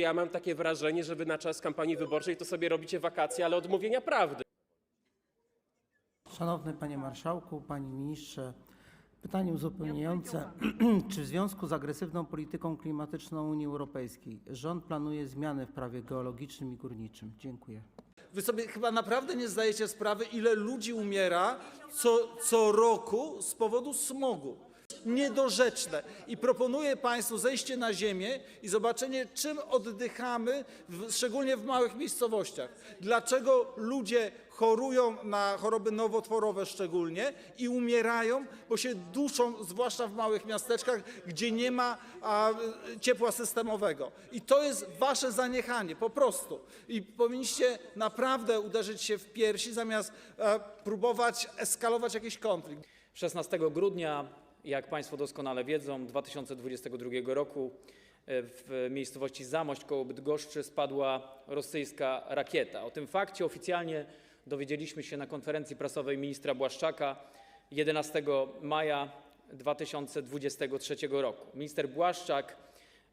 Ja mam takie wrażenie, że wy na czas kampanii wyborczej to sobie robicie wakacje, ale odmówienia prawdy. Szanowny Panie Marszałku, Panie Ministrze, pytanie uzupełniające. Czy w związku z agresywną polityką klimatyczną Unii Europejskiej rząd planuje zmiany w prawie geologicznym i górniczym? Dziękuję. Wy sobie chyba naprawdę nie zdajecie sprawy, ile ludzi umiera co, co roku z powodu smogu. Niedorzeczne. I proponuję Państwu zejście na ziemię i zobaczenie, czym oddychamy, szczególnie w małych miejscowościach. Dlaczego ludzie chorują na choroby nowotworowe szczególnie i umierają, bo się duszą, zwłaszcza w małych miasteczkach, gdzie nie ma a, ciepła systemowego. I to jest wasze zaniechanie, po prostu. I powinniście naprawdę uderzyć się w piersi, zamiast e, próbować eskalować jakiś konflikt. 16 grudnia, jak Państwo doskonale wiedzą, 2022 roku e, w miejscowości Zamość koło Bydgoszczy spadła rosyjska rakieta. O tym fakcie oficjalnie dowiedzieliśmy się na konferencji prasowej ministra Błaszczaka 11 maja 2023 roku. Minister Błaszczak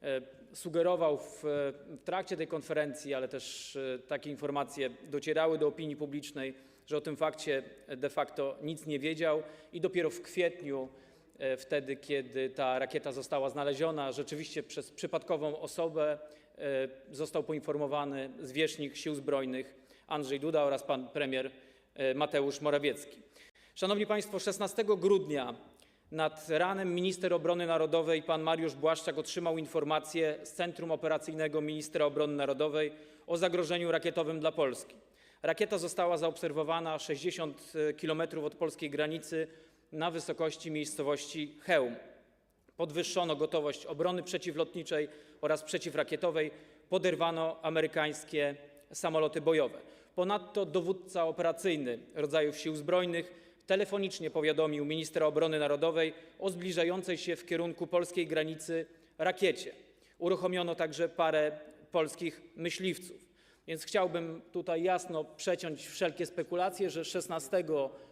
e, sugerował w, trakcie tej konferencji, ale też e, takie informacje docierały do opinii publicznej, że o tym fakcie de facto nic nie wiedział i dopiero w kwietniu, wtedy kiedy ta rakieta została znaleziona, rzeczywiście przez przypadkową osobę e, został poinformowany zwierzchnik Sił Zbrojnych Andrzej Duda oraz pan premier e, Mateusz Morawiecki. Szanowni Państwo, 16 grudnia nad ranem minister obrony narodowej pan Mariusz Błaszczak otrzymał informację z Centrum Operacyjnego Ministra Obrony Narodowej o zagrożeniu rakietowym dla Polski. Rakieta została zaobserwowana 60 km od polskiej granicy na wysokości miejscowości Chełm. Podwyższono gotowość obrony przeciwlotniczej oraz przeciwrakietowej, poderwano amerykańskie samoloty bojowe. Ponadto dowódca operacyjny rodzajów sił zbrojnych telefonicznie powiadomił ministra obrony narodowej o zbliżającej się w kierunku polskiej granicy rakiecie. Uruchomiono także parę polskich myśliwców. Więc chciałbym tutaj jasno przeciąć wszelkie spekulacje, że 16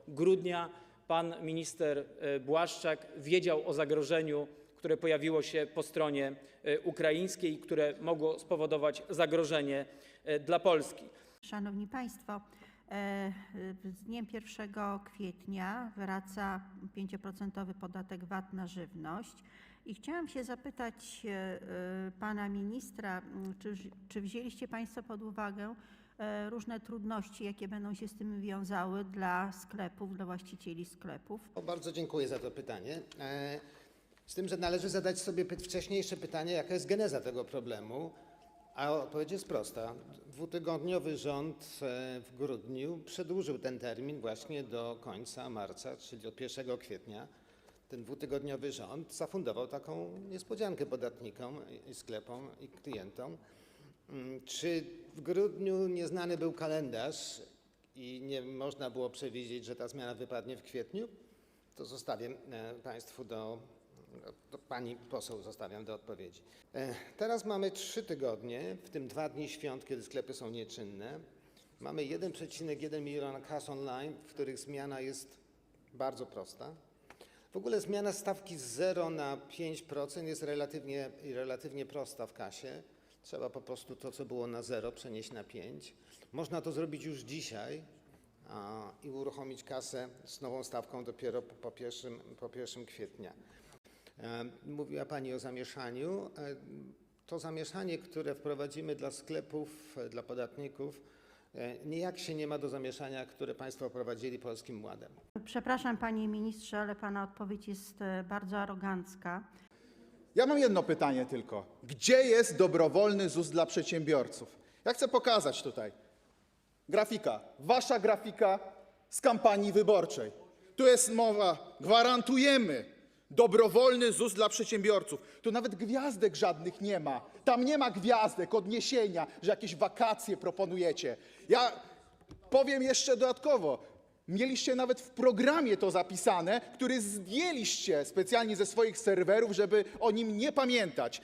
grudnia pan minister e, Błaszczak wiedział o zagrożeniu, które pojawiło się po stronie e, ukraińskiej, które mogło spowodować zagrożenie e, dla Polski. Szanowni Państwo, z dniem 1 kwietnia wraca 5% podatek VAT na żywność. I chciałam się zapytać pana ministra, czy, czy wzięliście Państwo pod uwagę różne trudności, jakie będą się z tym wiązały dla sklepów, dla właścicieli sklepów? Bardzo dziękuję za to pytanie. E, Z tym, że należy zadać sobie wcześniejsze pytanie, jaka jest geneza tego problemu. A odpowiedź jest prosta. Dwutygodniowy rząd e, w grudniu przedłużył ten termin właśnie do końca marca, czyli do 1 kwietnia. Ten dwutygodniowy rząd zafundował taką niespodziankę podatnikom i sklepom i klientom. Mm, Czy w grudniu nieznany był kalendarz i nie można było przewidzieć, że ta zmiana wypadnie w kwietniu? To zostawię e, Państwu do, do Pani poseł zostawiam do odpowiedzi. E, Teraz mamy trzy tygodnie, w tym dwa dni świąt, kiedy sklepy są nieczynne. Mamy 1,1 miliona kas online, w których zmiana jest bardzo prosta. W ogóle zmiana stawki z 0 na 5% jest relatywnie, relatywnie prosta w kasie. Trzeba po prostu to, co było na 0, przenieść na 5. Można to zrobić już dzisiaj a, i uruchomić kasę z nową stawką dopiero po, po, 1, po 1 kwietnia. E, Mówiła Pani o zamieszaniu. E, To zamieszanie, które wprowadzimy dla sklepów, dla podatników, e, nijak się nie ma do zamieszania, które Państwo wprowadzili Polskim Ładem. Przepraszam panie ministrze, ale pana odpowiedź jest e, bardzo arogancka. Ja mam jedno pytanie tylko. Gdzie jest dobrowolny ZUS dla przedsiębiorców? Ja chcę pokazać tutaj. Grafika. Wasza grafika z kampanii wyborczej. Tu jest mowa, gwarantujemy dobrowolny ZUS dla przedsiębiorców. Tu nawet gwiazdek żadnych nie ma. Tam nie ma gwiazdek, odniesienia, że jakieś wakacje proponujecie. Ja powiem jeszcze dodatkowo. Mieliście nawet w programie to zapisane, który zdjęliście specjalnie ze swoich serwerów, żeby o nim nie pamiętać.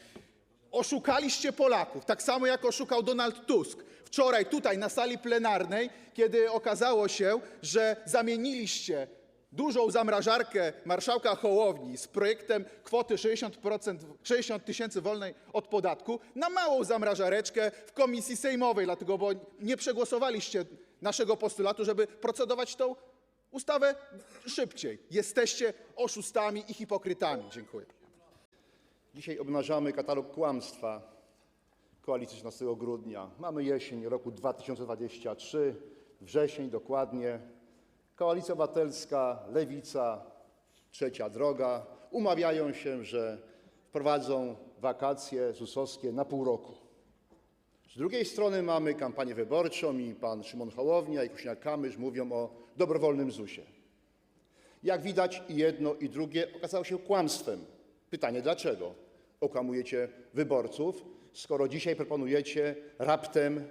Oszukaliście Polaków, tak samo jak oszukał Donald Tusk. Wczoraj tutaj na sali plenarnej, kiedy okazało się, że zamieniliście dużą zamrażarkę marszałka Hołowni z projektem kwoty 60%, 60 tysięcy wolnej od podatku na małą zamrażareczkę w komisji sejmowej, dlatego bo nie przegłosowaliście naszego postulatu, żeby procedować tą ustawę szybciej. Jesteście oszustami i hipokrytami. Dziękuję. Dzisiaj obnażamy katalog kłamstwa koalicji 13 grudnia. Mamy jesień roku 2023, wrzesień dokładnie. Koalicja Obywatelska, Lewica, Trzecia Droga umawiają się, że wprowadzą wakacje ZUS-owskie na pół roku. Z drugiej strony mamy kampanię wyborczą i pan Szymon Hołownia i Kosiniak-Kamysz mówią o dobrowolnym ZUS-ie. Jak widać i jedno i drugie okazało się kłamstwem. Pytanie dlaczego? Okłamujecie wyborców, skoro dzisiaj proponujecie raptem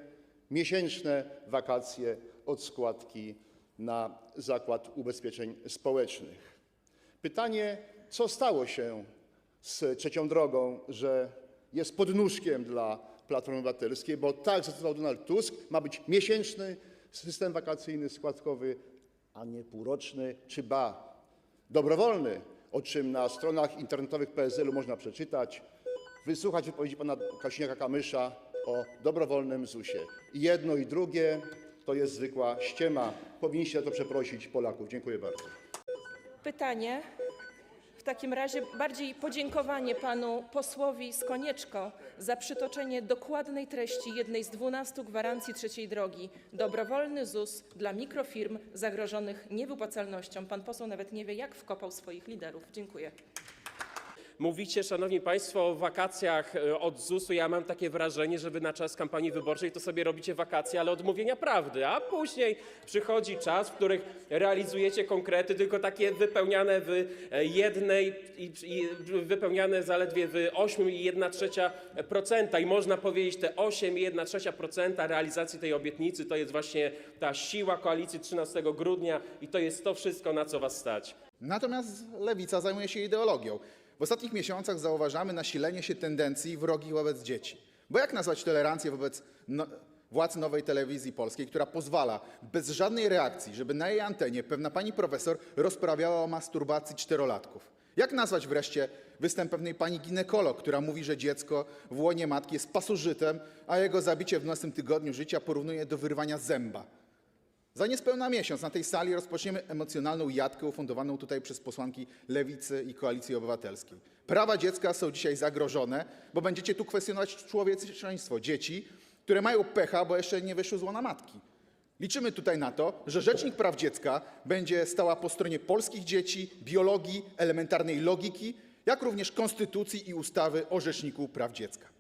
miesięczne wakacje od składki na Zakład Ubezpieczeń Społecznych. Pytanie, co stało się z trzecią drogą, że jest podnóżkiem dla Platformy Obywatelskiej, bo tak zdecydował Donald Tusk, ma być miesięczny system wakacyjny składkowy, a nie półroczny, czy ba, dobrowolny, o czym na stronach internetowych PSL-u można przeczytać, wysłuchać wypowiedzi pana Kosiniaka-Kamysza o dobrowolnym ZUS-ie. Jedno i drugie to jest zwykła ściema. Powinniście za to przeprosić Polaków. Dziękuję bardzo. Pytanie, w takim razie bardziej podziękowanie panu posłowi z Konieczko za przytoczenie dokładnej treści jednej z 12 gwarancji trzeciej drogi. Dobrowolny ZUS dla mikrofirm zagrożonych niewypłacalnością. Pan poseł nawet nie wie, jak wkopał swoich liderów. Dziękuję. Mówicie, szanowni państwo, o wakacjach e, od ZUS-u. Ja mam takie wrażenie, że wy na czas kampanii wyborczej to sobie robicie wakacje, ale od mówienia prawdy, a później przychodzi czas, w których realizujecie konkrety, tylko takie wypełniane w e, jednej wypełniane zaledwie w 8,1 trzecia procenta i można powiedzieć te 8,1 trzecia procenta realizacji tej obietnicy to jest właśnie ta siła koalicji 13 grudnia i to jest to wszystko, na co was stać. Natomiast lewica zajmuje się ideologią. W ostatnich miesiącach zauważamy nasilenie się tendencji wrogich wobec dzieci. Bo jak nazwać tolerancję wobec no, władz nowej telewizji polskiej, która pozwala bez żadnej reakcji, żeby na jej antenie pewna pani profesor rozprawiała o masturbacji czterolatków? Jak nazwać wreszcie występ pewnej pani ginekolog, która mówi, że dziecko w łonie matki jest pasożytem, a jego zabicie w 12 tygodniu życia porównuje do wyrwania zęba? Za niespełna miesiąc na tej sali rozpoczniemy emocjonalną jatkę ufundowaną tutaj przez posłanki Lewicy i Koalicji Obywatelskiej. Prawa dziecka są dzisiaj zagrożone, bo będziecie tu kwestionować człowieczeństwo dzieci, które mają pecha, bo jeszcze nie wyszły z łona matki. Liczymy tutaj na to, że Rzecznik Praw Dziecka będzie stała po stronie polskich dzieci, biologii, elementarnej logiki, jak również konstytucji i ustawy o Rzeczniku Praw Dziecka.